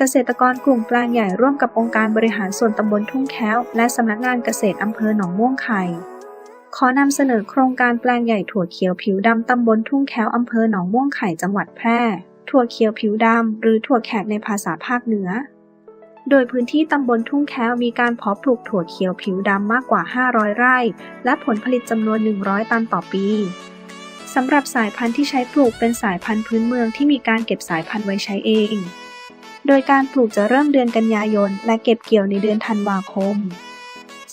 เกษตรกรกลุ่มแปลงใหญ่ร่วมกับองค์การบริหารส่วนตำบลทุ่งแค้ว และสำนักงานเกษตรอำเภอหนองม่วงไข่ ขอนำเสนอโครงการแปลงใหญ่ถั่วเขียวผิวดำตำบลทุ่งแค้วอำเภอหนองม่วงไข่จังหวัดแพร่ ถั่วเขียวผิวดำหรือถั่วแขกในภาษาภาคเหนือ โดยพื้นที่ตำบลทุ่งแค้วมีการเพาะปลูกถั่วเขียวผิวดำมากกว่า 500 ไร่ และผลผลิตจำนวน 100 ตันต่อปีสำหรับสายพันธุ์ที่ใช้ปลูกเป็นสายพันธุ์พื้นเมืองที่มีการเก็บสายพันธุ์ไว้ใช้เอง โดยการปลูกจะเริ่มเดือนกันยายน และเก็บเกี่ยวในเดือนธันวาคม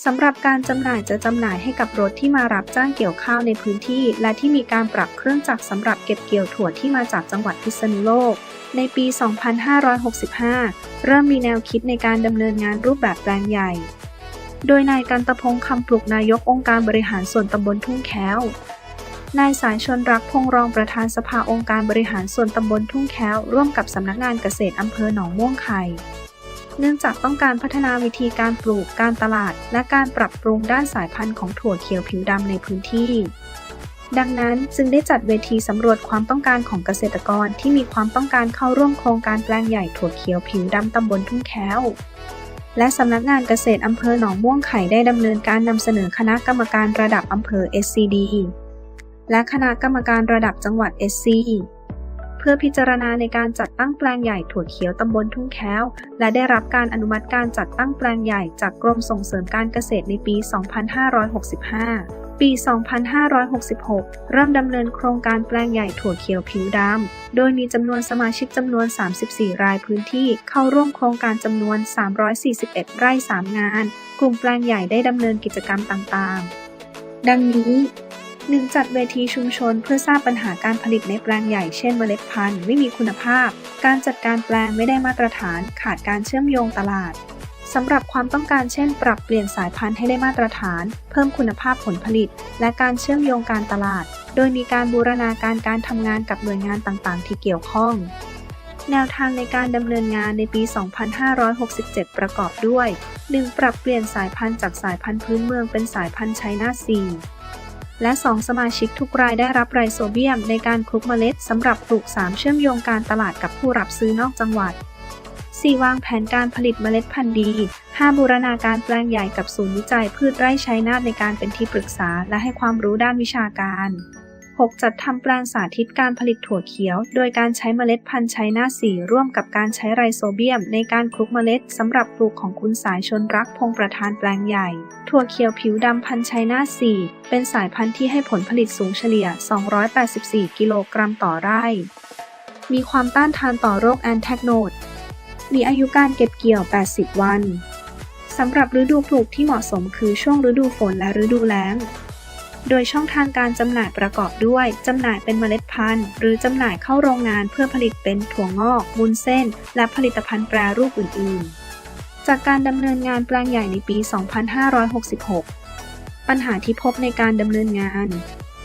สำหรับการจำหน่ายจะจำหน่ายให้กับรถที่มารับจ้างเกี่ยวข้าวในพื้นที่ และที่มีการปรับเครื่องจักรสำหรับเก็บเกี่ยวถั่วที่มาจากจังหวัดพิษณุโลก ในปี 2565 เริ่มมีแนวคิดในการดำเนินงานรูปแบบแปลงใหญ่ โดยนายกันตพงษ์คำปลุกนายกองค์การบริหารส่วนตำบลทุ่งแค้ว นายสายชนรักพงรองประธานสภาองค์การบริหารส่วนตำบลทุ่งแค้ว ร่วมกับสำนักงานเกษตรอำเภอหนองม่วงไข่เนื่องจากต้องการพัฒนาวิธีการปลูกการตลาด และการปรับปรุงด้านสายพันธุ์ของถั่วเขียวผิวดำในพื้นที่ ดังนั้นจึงได้จัดเวทีสำรวจความต้องการของเกษตรกรที่มีความต้องการเข้าร่วมโครงการแปลงใหญ่ถั่วเขียวผิวดำตำบลทุ่งแค้วและสำนักงานเกษตรอำเภอหนองม่วงไข่ได้ดำเนินการนำเสนอคณะกรรมการระดับอำเภอ SCD และคณะกรรมการระดับจังหวัด SC เพื่อพิจารณาในการจัดตั้งแปลงใหญ่ถั่วเขียวตำบลทุ่งแค้ว และได้รับการอนุมัติการจัดตั้งแปลงใหญ่จากกรมส่งเสริมการเกษตรในปี 2565 ปี 2566 เริ่มดำเนินโครงการแปลงใหญ่ถั่วเขียวผิวดำ โดยมีจำนวนสมาชิกจำนวน 34 รายพื้นที่เข้าร่วมโครงการจำนวน 341 ไร่ 3 งาน กลุ่มแปลงใหญ่ได้ดำเนินกิจกรรมต่างๆ ดังนี้ 1. จัดเวทีชุมชนเพื่อทราบปัญหาการผลิตในแปลงใหญ่เช่นเมล็ดพันธุ์ไม่มีคุณภาพ การจัดการแปลงไม่ได้มาตรฐาน ขาดการเชื่อมโยงตลาดสำหรับความต้องการเช่น ปรับเปลี่ยนสายพันธุ์ให้ได้มาตรฐาน เพิ่มคุณภาพผลผลิต และการเชื่อมโยงการตลาด โดยมีการบูรณาการการทำงานกับหน่วยงานต่างๆ ที่เกี่ยวข้อง แนวทางในการดำเนินงานในปี 2567 ประกอบด้วย 1. ปรับเปลี่ยนสายพันธุ์จากสายพันธุ์พื้นเมืองเป็นสายพันธุ์ไชน่าซี และ 2 สมาชิกทุกรายได้รับไรโซเบียม ในการคลุกเมล็ดสำหรับปลูก 3 เชื่อมโยงการตลาดกับผู้รับซื้อนอกจังหวัด 4. วางแผนการผลิตเมล็ดพันธุ์ดี 5. บูรณาการแปลงใหญ่กับศูนย์วิจัยพืชไร่ใช้นาในการเป็นที่ปรึกษา และให้ความรู้ด้านวิชาการ 6. จัดทำแปลงสาธิตการผลิตถั่วเขียว โดยการใช้เมล็ดพันธุ์ชัยนาสีร่วมกับการใช้ไรโซเบียม ในการคลุกเมล็ดสำหรับปลูกของคุณสายชนรักพงประธานแปลงใหญ่ ถั่วเขียวผิวดำพันธุ์ชัยนาสีเป็นสายพันธุ์ที่ให้ผลผลิตสูงเฉลี่ย 284 กิโลกรัมต่อไร่ มีความต้านทานต่อโรคแอนแทกโนด มีอายุการเก็บเกี่ยว 80 วันสำหรับฤดูปลูกที่เหมาะสมคือช่วงฤดูฝนและฤดูแล้ง โดยช่องทางการจำหน่ายประกอบด้วยจำหน่ายเป็นเมล็ดพันธุ์ หรือจำหน่ายเข้าโรงงานเพื่อผลิตเป็นถั่วงอกมุนเส้น และผลิตภัณฑ์แปรรูปอื่น ๆ จากการดำเนินงานแปลงใหญ่ในปี 2566 ปัญหาที่พบในการดำเนินงาน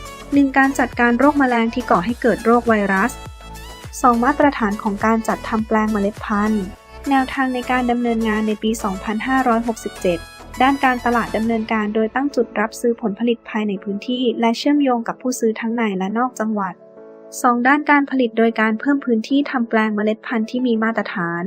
1. การจัดการโรคแมลงที่ก่อให้เกิดโรคไวรัส 2. มาตรฐานของการจัดทำแปลงเมล็ดพันธุ์ แนวทางในการดำเนินงานในปี 2567 ด้านการตลาดดำเนินการโดยตั้งจุดรับซื้อผลผลิตภายในพื้นที่ และเชื่อมโยงกับผู้ซื้อทั้งในและนอกจังหวัด 2. ด้านการผลิตโดยการเพิ่มพื้นที่ทำแปลงเมล็ดพันธุ์ที่มีมาตรฐาน